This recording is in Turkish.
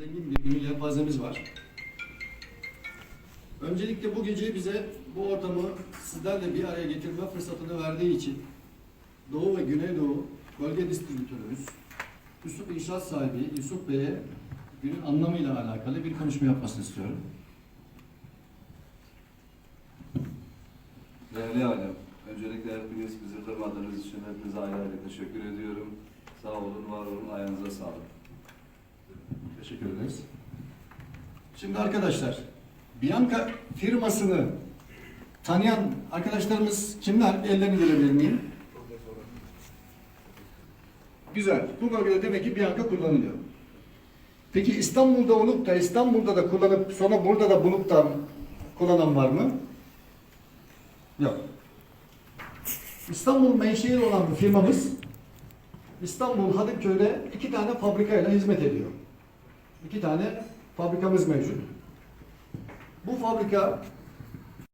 Zengin bir yelpazemiz var. Öncelikle bu gece bize bu ortamı sizlerle bir araya getirme fırsatını verdiği için Doğu ve Güneydoğu bölge distribütörümüz Yusuf İnşaat sahibi Yusuf Bey'e günün anlamıyla alakalı bir konuşma yapmasını istiyorum. Değerli alem, öncelikle hepiniz bizi kırmadığınız için hepinize ayrı ayrı teşekkür ediyorum. Sağ olun, var olun, ayağınıza sağlık. Teşekkür ederiz. Şimdi arkadaşlar, Bianca firmasını tanıyan arkadaşlarımız kimler? Ellerini görebilir miyim? Güzel. Bu bölgede demek ki Bianca kullanılıyor. Peki İstanbul'da olup da İstanbul'da da kullanıp sonra burada da bulup da kullanan var mı? Yok. İstanbul menşeili olan bir firmamız İstanbul Hadımköy'de iki tane fabrikayla hizmet ediyor. İki tane fabrikamız mevcut. Bu fabrika